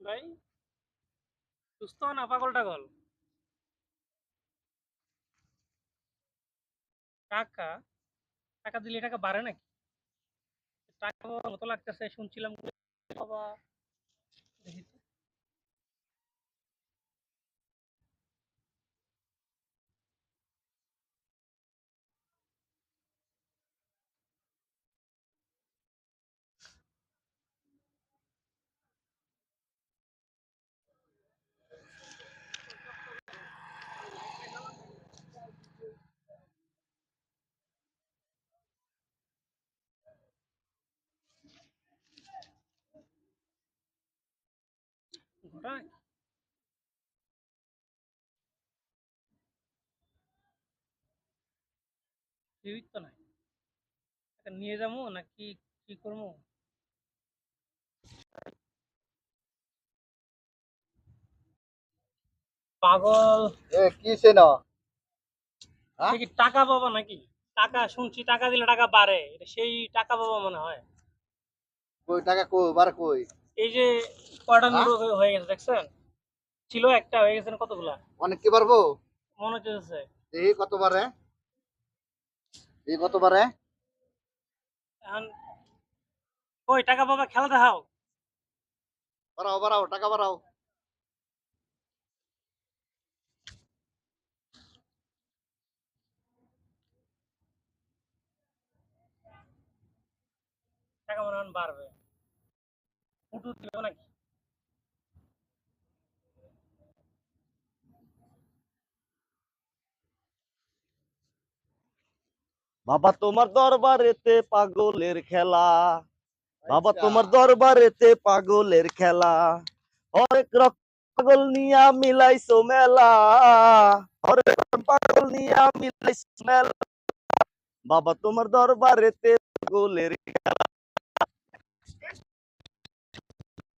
ভাই সুস্থ না পাগল টাগল টাকা টাকা দিলে টাকা বাড়ে নাকি? টাকা মতো লাগতেছে শুনছিলাম বাবা দেখি তো। ঘটনা কি? কেউই তো নাই টাকা নিয়ে যাব নাকি কি করব পাগল কি না? হ্যাঁ? কি টাকা পাবো নাকি? টাকা শুনছি টাকা দিলে টাকা বাড়ে। সেই টাকা পাবো মনে হয়। কই টাকা কই বার কই? এই যে হ্যাঁ? হয়ে গেছে দেখছেন? ছিল একটা হয়ে গেছে কতগুলা? অনেক কি পারব? মনে হচ্ছে এই কত বারে এই কত বারে এখন কই টাকা পাবা খেলা দেখাও। বাড়াও বাড়াও টাকা বাড়াও। টাকা মনে বাড়বে। ফুটু দিবে নাকি? বাবা তোমার দরবারেতে পাগলের খেলা। বাবা আচ্ছা। তোমার দরবারেতে পাগলের খেলা। হরেক রকম পাগল নিয়া মিলাইছো মেলা। হরেক পাগল নিয়া মিলাইছো মেলা। বাবা তোমার দরবারেতে পাগলের খেলা।